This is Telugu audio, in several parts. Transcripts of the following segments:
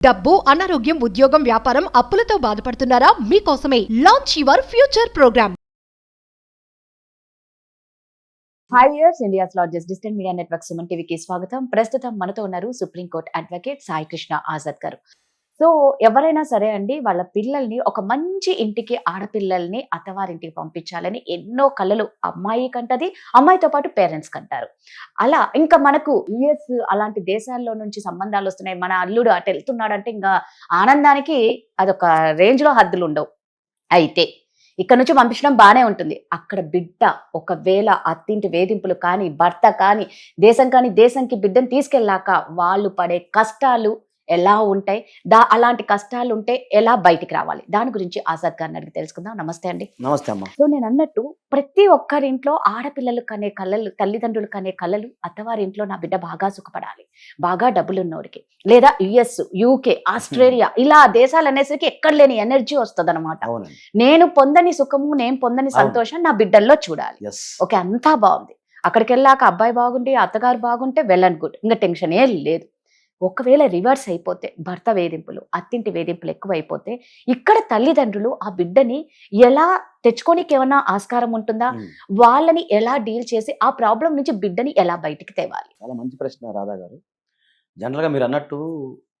డబ్బు అనారోగ్యం ఉద్యోగం వ్యాపారం అప్పులతో బాధపడుతున్నారా? మీకోసమే launch your future programme five years India's largest distant media network Suman టీవీకి స్వాగతం. ప్రస్తుతం మనతో ఉన్నారు supreme court advocate Sai Krishna Azad గారు. సో ఎవరైనా సరే అండి వాళ్ళ పిల్లల్ని ఒక మంచి ఇంటికి ఆడపిల్లల్ని అత్తవారింటికి పంపించాలని ఎన్నో కళలు అమ్మాయి కంటది అమ్మాయితో పాటు పేరెంట్స్ కంటారు. అలా ఇంకా మనకు యుఎస్ అలాంటి దేశాల్లో నుంచి సంబంధాలు వస్తున్నాయి. మన అల్లుడు అటు వెళ్తున్నాడు అంటే ఇంకా ఆనందానికి అదొక రేంజ్లో హద్దులు ఉండవు. అయితే ఇక్కడ నుంచి పంపించడం బాగానే ఉంటుంది. అక్కడ బిడ్డ ఒకవేళ అత్తింటి వేధింపులు కానీ భర్త కానీ దేశం కానీ దేశంకి బిడ్డను తీసుకెళ్ళాక వాళ్ళు పడే కష్టాలు ఎలా ఉంటాయి దా అలాంటి కష్టాలు ఉంటే ఎలా బయటికి రావాలి? దాని గురించి ఆజాద్ గారిని అడిగి తెలుసుకుందాం. నమస్తే అండి. నమస్తే అమ్మా. సో నేను అన్నట్టు ప్రతి ఒక్కరింట్లో ఆడపిల్లలు కనే కళలు తల్లిదండ్రులు కనే కళలు అత్తవారి ఇంట్లో నా బిడ్డ బాగా సుఖపడాలి. బాగా డబ్బులు ఉన్నోడికి లేదా యుఎస్ యూకే ఆస్ట్రేలియా ఇలా దేశాలు అనేసరికి ఎక్కడ లేని ఎనర్జీ వస్తుంది అవునండి. నేను పొందని సుఖము నేను పొందని. సంతోషం నా బిడ్డల్లో చూడాలి. ఓకే అంతా బాగుంది. అక్కడికి వెళ్ళాక అబ్బాయి బాగుండి అత్తగారు బాగుంటే వెల్ అండ్ గుడ్. ఇంకా టెన్షన్ ఏ లేదు. ఒకవేళ రివర్స్ అయిపోతే భర్త వేధింపులు అత్తింటి వేధింపులు ఎక్కువైపోతే ఇక్కడ తల్లిదండ్రులు ఆ బిడ్డని ఎలా తెచ్చుకోనికి ఏమన్నా ఆస్కారం ఉంటుందా? వాళ్ళని ఎలా డీల్ చేసి ఆ ప్రాబ్లం నుంచి బిడ్డని ఎలా బయటికి తేవాలి? చాలా మంచి ప్రశ్న రాధా గారు. జనరల్గా మీరు అన్నట్టు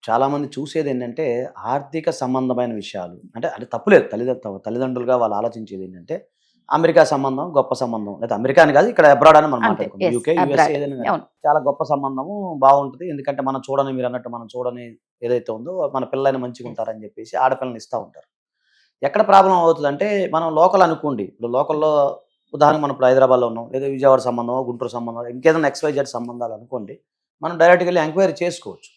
చాలా మంది చూసేది ఏంటంటే ఆర్థిక సంబంధమైన విషయాలు. అంటే అంటే తప్పులేదు తల్లిదండ్రులు తల్లిదండ్రులుగా వాళ్ళు ఆలోచించేది ఏంటంటే అమెరికా సంబంధం గొప్ప సంబంధం. లేదా అమెరికా అని కాదు ఇక్కడ అబ్రాడ్ అని మనం మాట్లాడుకుంటాం. యూకే. యూఎస్ఏ ఏదైనా. చాలా గొప్ప సంబంధము బాగుంటుంది. ఎందుకంటే మనం చూడని మీరు అన్నట్టు మనం చూడని ఏదైతే ఉందో మన పిల్లలని మంచిగా ఉంటారని చెప్పేసి ఆడపిల్లని ఇస్తూ ఉంటారు. ఎక్కడ ప్రాబ్లం అవుతుందంటే మనం లోకల్ అనుకోండి. ఇప్పుడు లోకల్లో ఉదాహరణకు మనం ఇప్పుడు హైదరాబాద్లో ఉన్నాం లేదా విజయవాడ సంబంధం గుంటూరు సంబంధం ఇంకేదైనా ఎక్స్వైజెడ్ సంబంధాలు అనుకోండి మనం డైరెక్ట్గా వెళ్ళి ఎంక్వైరీ చేసుకోవచ్చు.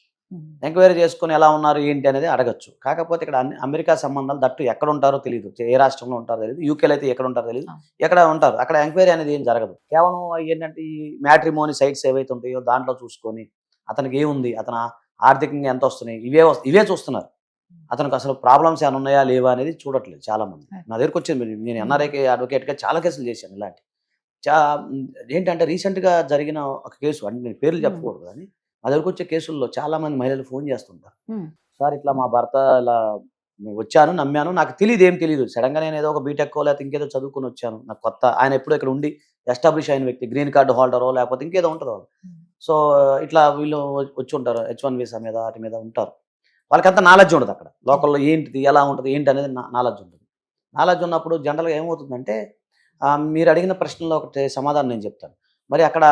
ఎంక్వైరీ చేసుకొని ఎలా ఉన్నారు ఏంటి అనేది అడగచ్చు. కాకపోతే ఇక్కడ అన్ని అమెరికా సంబంధాలు దట్టు ఎక్కడ ఉంటారో తెలియదు ఏ రాష్ట్రంలో ఉంటారో తెలియదు యూకేలో అయితే ఎక్కడ ఉంటారో తెలియదు. ఎక్కడ ఉంటారు? అక్కడ ఎంక్వైరీ అనేది ఏం జరగదు. కేవలం ఏంటంటే ఈ మ్యాట్రిమోని సైట్స్ ఏవైతే ఉంటాయో దాంట్లో చూసుకొని అతనికి ఏముంది? అతను ఆర్థికంగా ఎంత వస్తున్నాయి? ఇవే ఇవే చూస్తున్నారు. అతనికి అసలు ప్రాబ్లమ్స్ ఏమైనా ఉన్నాయా? లేవా? అనేది చూడట్లేదు చాలా మంది. నా దగ్గరకు వచ్చింది నేను ఎన్ఆర్ఐకి అడ్వకేట్గా చాలా కేసులు చేశాను ఇలాంటి. చా ఏంటంటే రీసెంట్గా జరిగిన ఒక కేసు అంటే నేను పేర్లు. చెప్పకూడదు కానీ మా దగ్గరకు వచ్చే కేసుల్లో చాలా మంది మహిళలు ఫోన్ చేస్తుంటారు. సార్ ఇట్లా మా భర్త ఇలా వచ్చాను నమ్మాను నాకు తెలియదు ఏం తెలియదు సడన్గా నేను ఏదో ఒక బీటెక్ లేకపోతే ఇంకేదో చదువుకుని వచ్చాను. నాకు కొత్త ఆయన ఎప్పుడో ఇక్కడ ఉండి ఎస్టాబ్లిష్ అయిన వ్యక్తి గ్రీన్ కార్డు హోల్డరో లేకపోతే ఇంకేదో ఉంటుంది. వాళ్ళు Hmm. సో ఇట్లా వీళ్ళు వచ్చి ఉంటారు హెచ్ వన్ వీసా మీద వాటి మీద ఉంటారు. వాళ్ళకి అంత నాలెడ్జ్ ఉండదు అక్కడ. లోకల్లో ఏంటిది ఎలా ఉంటుంది ఏంటి అనేది నాలెడ్జ్ ఉంటుంది నాలెడ్జ్ ఉన్నప్పుడు జనరల్గా ఏమవుతుందంటే మీరు అడిగిన ప్రశ్నలో ఒకటి సమాధానం నేను చెప్తాను. మరి అక్కడ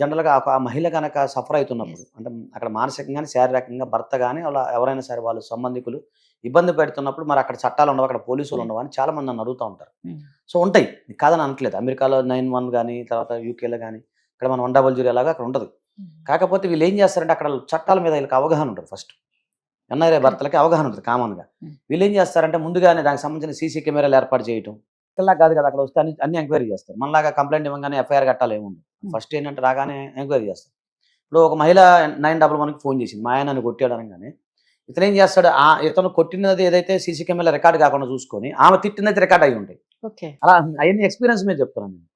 జనరల్గా ఆ మహిళ కనుక సఫర్ అవుతున్నప్పుడు అంటే అక్కడ మానసికంగా కానీ శారీరకంగా భర్త కానీ అలా ఎవరైనా సరే వాళ్ళు సంబంధికులు ఇబ్బంది పెడుతున్నప్పుడు మరి అక్కడ చట్టాలు ఉండవు అక్కడ పోలీసులు ఉండవు అని చాలా మంది నన్ను అడుగుతూ ఉంటారు. Hmm. సో ఉంటాయి. కాదని అనట్లేదు. అమెరికాలో నైన్ వన్ కానీ తర్వాత యూకేలో కానీ ఇక్కడ మన వన్ డబల్ జీరో ఎలాగా అక్కడ ఉండదు. కాకపోతే వీళ్ళు ఏం చేస్తారంటే అక్కడ చట్టాల మీద వీళ్ళకి అవగాహన ఉంటుంది ఫస్ట్ ఎన్ఆర్ఐ భర్తలకి అవగాహన ఉంటుంది కామన్గా Hmm. వీళ్ళు ఏం చేస్తారంటే ముందుగానే దానికి సంబంధించిన సీసీ కెమెరాలు ఏర్పాటు చేయటం. ఇలా కాదు కదా అక్కడ వస్తే అన్ని అన్ని ఎంక్వైరీ చేస్తారు. మనలాగా కంప్లైంట్ ఇవ్వగానే ఎఫ్ఐఆర్ కట్టాలి ఏముంది Hmm. ఫస్ట్ ఏంటంటే రాగానే ఎంక్వైరీ చేస్తారు ఇప్పుడు ఒక మహిళ నైన్ డబల్ వన్కి ఫోన్ చేసింది. మా ఆయన నన్ను కొట్టాడు అనగానే ఇతను ఏం చేస్తాడు? ఆ ఇతను కొట్టినది ఏదైతే సీసీ కెమెరా రికార్డ్ కాకుండా చూసుకొని ఆమె తిట్టినది రికార్డ్ అయి ఉంటాయి. అలా అవన్నీ ఎక్స్పీరియన్స్ మీద చెప్తున్నాను నేను.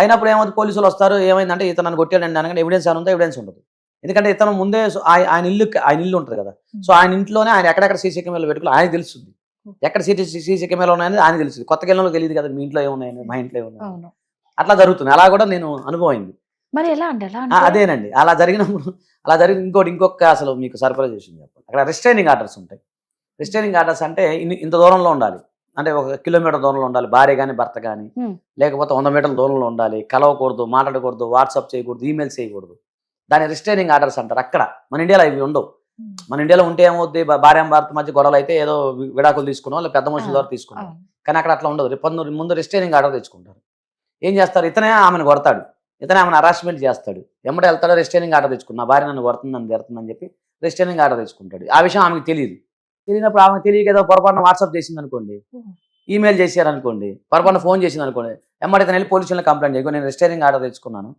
అయినప్పుడు ఏమవుతుంది? పోలీసులు వస్తారు. ఏమైందంటే ఇతను నన్ను కొట్టాడండి అనగానే ఎవిడెన్స్ అని ఉందో? ఎవిడెన్స్ ఉండదు. ఎందుకంటే ఇతను ముందే ఆయన ఇల్లు ఆయన ఇల్లు ఉంటుంది కదా. సో ఆయన ఇంట్లోనే ఆయన ఎక్కడెక్కడ సీసీ కెమెరాలు పెట్టుకుని ఆయన తెలుస్తుంది. ఎక్కడ సీసీ సీసీ కెమెరాలు ఉన్నాయని ఆయన తెలుస్తుంది. కొత్త కెమెరాలో తెలియదు కదా మీ ఇంట్లో ఏమున్నాయని మా ఇంట్లో ఏమున్నాయి అట్లా జరుగుతుంది. అలా కూడా నేను అనుభవం అయింది మరి ఎలా అండి? ఎలా అదేనండి. అలా జరిగినప్పుడు అలా జరిగిన ఇంకోటి ఇంకొక అసలు మీకు సర్ప్రైజ్ చేసింది చెప్పండి అక్కడ రిస్ట్రైనింగ్ ఆర్డర్స్ ఉంటాయి. రిస్ట్రైనింగ్ ఆర్డర్స్ అంటే ఇంత దూరంలో ఉండాలి. అంటే ఒక కిలోమీటర్ దూరంలో ఉండాలి. భార్య కానీ భర్త కానీ. లేకపోతే వంద మీటర్ల దూరంలో ఉండాలి. కలవకూడదు మాట్లాడకూడదు వాట్సాప్ చేయకూడదు ఈమెయిల్ చేయకూడదు. దాని రిస్ట్రైనింగ్ ఆర్డర్స్ అంటారు అక్కడ. మన ఇండియాలో ఇవి ఉండవు. మన ఇండియాలో ఉంటే ఏమవుద్ది? భార్య భర్త మధ్య గొడవలు అయితే ఏదో విడాకులు తీసుకున్నాం లేదా పెద్ద మనుషుల ద్వారా తీసుకున్నాం. కానీ అక్కడ అట్లా ఉండదు. ముందు- ముందు రిస్ట్రైనింగ్ ఆర్డర్ తెచ్చుకుంటారు. ఏం చేస్తారు? ఇతనే ఆమెను కొడతాడు. ఇతనే ఆమెను హరాస్మెంట్ చేస్తాడు. ఎమ్మడే వెళ్తాడో రిస్ట్రైనింగ్ ఆర్డర్ తెచ్చుకున్నా భార్య నన్ను కొడుతుంది నన్ను తిడుతుందని చెప్పి రిస్ట్రైనింగ్ ఆర్డర్ తెచ్చుకుంటాడు. ఆ విషయం ఆమెకు తెలియదు తెలియనప్పుడు ఆమెకు తెలియక ఏదో పొరపాటున వాట్సాప్ చేసింది అనుకోండి. ఈమెయిల్ చేశారు అనుకోండి పొరపాటున ఫోన్ చేసింది అనుకోండి ఎమ్మడి ఇతను వెళ్ళి పోలీసులను కంప్లైంట్ చేయకు నేను రిస్ట్రైనింగ్ ఆర్డర్ తెచ్చుకున్నాను.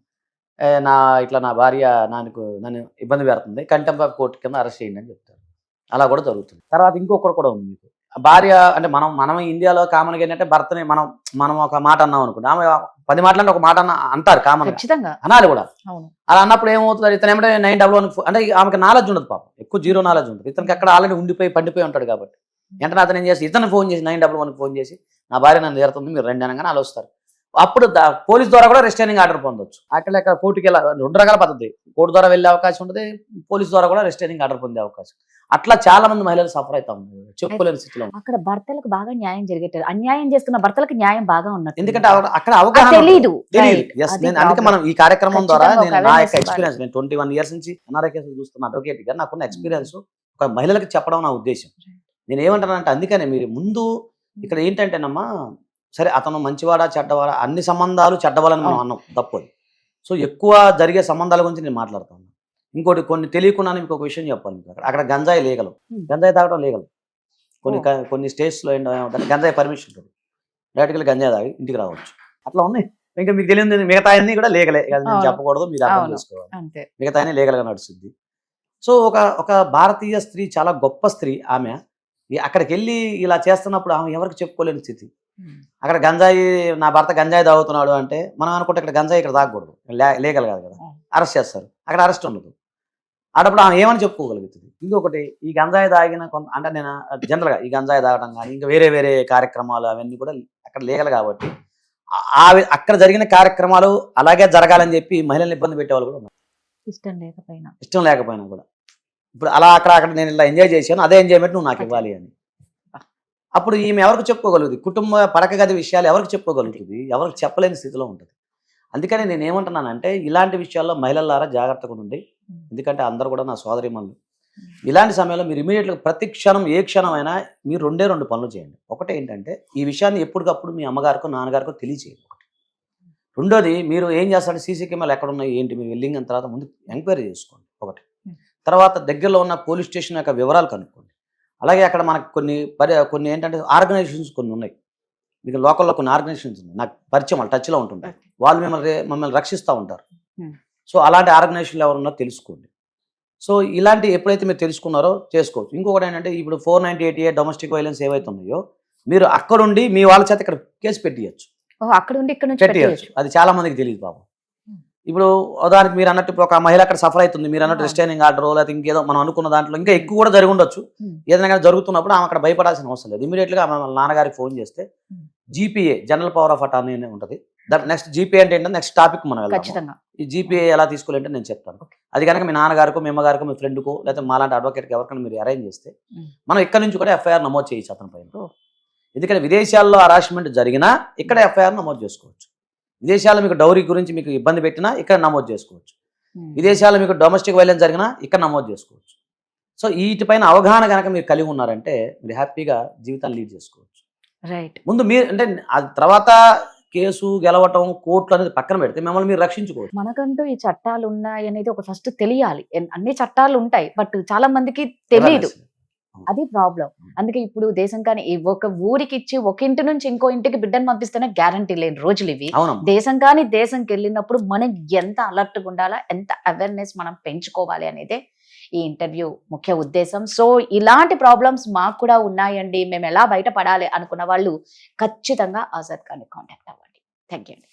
నా ఇట్లా నా భార్య నాకు నన్ను ఇబ్బంది పెడుతుంది. కంటెంప్ ఆఫ్ కోర్టు కింద అరెస్ట్ చేయండి అని చెప్తారు. అలా కూడా జరుగుతుంది. తర్వాత ఇంకొకటి కూడా ఉంది మీకు. భార్య అంటే మనం మనం ఇండియాలో కామన్గా ఏంటంటే భర్తని మనం మనం ఒక మాట అన్నాం అనుకోండి ఆమె పది మాటలంటే ఒక మాట అన్న అంటారు కామన్ అనాలి కూడా. అలా అన్నప్పుడు ఏమవుతుంది? ఇతను ఏమంటే నైన్ డబుల్ వన్ అంటే ఆమెకి నాలెడ్జ్ ఉండదు పాపం. ఎక్కువ జీరో నాలెడ్జ్ ఉంటుంది. ఇతనికి అక్కడ ఆల్రెడీ ఉండిపోయి పండిపోయి ఉంటాడు కాబట్టి. వెంటనే అతను ఏం చేసి ఇతను ఫోన్ చేసి నైన్ డబుల్ వన్కి ఫోన్ చేసి నా భార్య నన్ను తీరుతుంది మీరు రెండు అనగానే అలా వస్తారు. అప్పుడు పోలీస్ ద్వారా కూడా రెస్టైనింగ్ ఆర్డర్ పొందొచ్చు. అక్కడ ఇక్కడ కోర్టుకి వెళ్ళ రెండు రకాల పద్ధతి. కోర్టు ద్వారా వెళ్ళే అవకాశం ఉంటుంది పోలీస్ ద్వారా కూడా రెస్టైనింగ్ ఆర్డర్ పొందే అవకాశం. అట్లా చాలా మంది మహిళలు సఫర్ అవుతా ఉన్నారు. చెప్పుకోలేని స్థితిలో. అక్కడ భర్తలకు బాగా న్యాయం జరిగేటారు అన్యాయం చేస్తున్న భర్తలకు న్యాయం బాగా ఉన్నట్టు. ఎందుకంటే అక్కడ అవగాహన తెలియదు అందుకే. మనం ఈ కార్యక్రమం ద్వారా నేను నా యొక్క. ఎక్స్పీరియన్స్ నేను ట్వంటీ వన్ ఇయర్స్ నుంచి ఎన్ఆర్ఐ కేసులు చూస్తున్న అడ్వకేట్గా నాకున్న ఎక్స్పీరియన్స్ ఒక మహిళలకు చెప్పడం నా ఉద్దేశం. నేను ఏమంటానంటే అందుకనే మీరు ముందు ఇక్కడ ఏంటంటేనమ్మా సరే అతను మంచివాడా చెడ్డవాడా అన్ని సంబంధాలు చెడ్డవాలని మనం అన్నాం. తప్పదు సో ఎక్కువ జరిగే సంబంధాల గురించి నేను మాట్లాడుతాను ఇంకోటి కొన్ని తెలియకుండానే మీకు ఒక విషయం చెప్పాలి మీకు అక్కడ. అక్కడ గంజాయి లీగలు. గంజాయి తాగడం లీగల్ కొన్ని కొన్ని స్టేట్స్లో ఏంటంటే గంజాయి పర్మిషన్ ఉంటుంది. డైరెక్ట్గా గంజాయి తాగి ఇంటికి రావచ్చు. అట్లా ఉన్నాయి. ఇంకా మీకు తెలియదు మిగతా అన్ని కూడా లీగలే. నేను. చెప్పకూడదు మీరు అర్థం. చేసుకోవాలి. మిగతా అన్ని లీగల్గా నడుస్తుంది. సో ఒక ఒక భారతీయ స్త్రీ చాలా గొప్ప స్త్రీ ఆమె. అక్కడికి వెళ్ళి ఇలా చేస్తున్నప్పుడు ఆమె ఎవరికి చెప్పుకోలేని స్థితి. అక్కడ గంజాయి నా భర్త గంజాయి తాగుతున్నాడు అంటే మనం అనుకుంటే ఇక్కడ గంజాయి ఇక్కడ తాగకూడదు. లీగల్ కాదు కదా. అరెస్ట్ చేస్తారు. అక్కడ అరెస్ట్ ఉండదు. అప్పుడు ఆమె ఏమని చెప్పుకోగలుగుతుంది? ఇంకొకటి ఈ గంజాయి తాగిన కొంత అంటే నేను జనరల్గా ఈ గంజాయి తాగడం కానీ ఇంకా వేరే వేరే కార్యక్రమాలు అవన్నీ కూడా అక్కడ లీగల్ కాబట్టి ఆ- అక్కడ జరిగిన కార్యక్రమాలు అలాగే జరగాలని చెప్పి మహిళల్ని ఇబ్బంది పెట్టేవాళ్ళు కూడా ఉన్నారు. ఇష్టం లేకపోయినా. ఇష్టం లేకపోయినా కూడా. ఇప్పుడు అలా అక్కడ అక్కడ నేను ఇలా ఎంజాయ్ చేశాను అదే ఎంజాయ్మెంట్ నువ్వు నాకు ఇవ్వాలి అని. అప్పుడు ఈమె ఎవరికి చెప్పుకోగలుగుతుంది కుటుంబ పడక గది విషయాలు ఎవరికి చెప్పుకోగలుగుతుంది? ఎవరికి చెప్పలేని స్థితిలో ఉంటుంది. అందుకని నేను ఏమంటున్నానంటే ఇలాంటి విషయాల్లో మహిళలారా జాగ్రత్తగా ఉండండి. ఎందుకంటే అందరూ కూడా నా సోదరి ఇలాంటి సమయంలో మీరు ఇమీడియట్గా ప్రతి క్షణం ఏ క్షణం అయినా మీరు రెండే రెండు పనులు చేయండి. ఒకటి ఏంటంటే ఈ విషయాన్ని ఎప్పటికప్పుడు మీ అమ్మగారికో నాన్నగారికో తెలియచేయండి ఒకటి. రెండోది మీరు ఏం చేస్తారంటే సీసీ కెమెరాలు ఎక్కడ ఉన్నాయి ఏంటి మీరు వెళ్ళిన తర్వాత ముందు ఎంక్వైరీ చేసుకోండి. ఒకటి. తర్వాత దగ్గరలో ఉన్న పోలీస్ స్టేషన్ యొక్క వివరాలు కనుక్కోండి. అలాగే అక్కడ మనకు కొన్ని పరి కొన్ని ఏంటంటే ఆర్గనైజేషన్స్ కొన్ని ఉన్నాయి. మీకు లోకల్లో కొన్ని ఆర్గనైజేషన్స్ ఉన్నాయి. నాకు పరిచయం వాళ్ళు టచ్లో ఉంటుంటాయి వాళ్ళు మిమ్మల్ని మిమ్మల్ని రక్షిస్తూ ఉంటారు. సో అలాంటి ఆర్గనైజేషన్లు ఎవరున్నారో తెలుసుకోండి. సో ఇలాంటి ఎప్పుడైతే మీరు తెలుసుకున్నారో చేసుకోవచ్చు. ఇంకొకటి ఏంటంటే ఇప్పుడు four ninety eighty eight domestic violence ఏవైతే ఉన్నాయో మీరు అక్కడుండి మీ వాళ్ళ చేత ఇక్కడ కేసు పెట్టియచ్చు. అక్కడ ఉండి ఇక్కడ పెట్టేయచ్చు. అది చాలా మందికి తెలియదు Hmm. ఇప్పుడు ఉదాహరణకి మీరు అన్నట్టు ఇప్పుడు ఒక మహిళ అక్కడ సఫర్ అవుతుంది మీరు అన్నట్టు. రిస్టైనింగ్ ఆర్డర్ లేకపోతే ఇంకేదో మనం అనుకున్న దాంట్లో ఇంకా ఎక్కువ కూడా జరిగి ఉండొచ్చు. ఏదైనా కానీ జరుగుతున్నప్పుడు ఆమె అక్కడ భయపడాల్సిన అవసరం లేదు ఇమీడియట్గా ఆమె నాన్నగారికి ఫోన్ చేస్తే. GPA general power of attorney అని ఉంటుంది నెక్స్ట్ జీపీఏ అంటే ఏంటంటే నెక్స్ట్ టాపిక్ మనం ఈ జీపీఏ ఎలా తీసుకోవాలంటే నేను చెప్తాను. అది కనుక మీ నాన్నగారికో మీ అమ్మగారికో మీ ఫ్రెండ్కో లేకపోతే మాలాంటి అడ్వకేట్కి ఎవరికైనా మీరు అరేంజ్ చేస్తే. మనం ఇక్కడ నుంచి కూడా ఎఫ్ఐఆర్ నమోదు చేయొచ్చు అతని పైన. ఎందుకంటే విదేశాల్లో హరాస్మెంట్ జరిగినా ఇక్కడ ఎఫ్ఐఆర్ నమోదు చేసుకోవచ్చు విదేశాల్లో మీకు డౌరీ గురించి మీకు ఇబ్బంది పెట్టినా ఇక్కడ నమోదు చేసుకోవచ్చు. విదేశాల్లో మీకు డొమెస్టిక్ వైలెన్స్ జరిగినా ఇక్కడ నమోదు చేసుకోవచ్చు. సో వీటిపైన అవగాహన కనుక మీరు కలిగి ఉన్నారంటే మీరు హ్యాపీగా జీవితాన్ని లీడ్ చేసుకోవచ్చు. రైట్. ముందు మీరు అంటే ఆ తర్వాత కేసు గెలవటం కోర్టులు అనేది పక్కన పెడితే మిమ్మల్ని మీరు రక్షించుకోవచ్చు. మనకంటూ ఈ చట్టాలు ఉన్నాయి అనేది ఒక ఫస్ట్ తెలియాలి. అన్ని చట్టాలు ఉంటాయి బట్ చాలా మందికి తెలియదు అది ప్రాబ్లం. అందుకే ఇప్పుడు దేశం కానీ ఒక ఊరికి ఇచ్చి ఒక ఇంటి నుంచి ఇంకో ఇంటికి బిడ్డను పంపిస్తేనే గ్యారంటీ లేని రోజులు ఇవి. దేశం కానీ దేశంకి వెళ్ళినప్పుడు మనం ఎంత అలర్ట్గా ఉండాలా ఎంత అవేర్నెస్ మనం పెంచుకోవాలి అనేదే ఈ ఇంటర్వ్యూ ముఖ్య ఉద్దేశం. సో ఇలాంటి ప్రాబ్లమ్స్ మాకు కూడా ఉన్నాయండి. మేము ఎలా బయటపడాలి అనుకున్న వాళ్ళు ఖచ్చితంగా ఆజాద్ ఖాన్ని కాంటాక్ట్ అవ్వండి. థ్యాంక్ యూ అండి.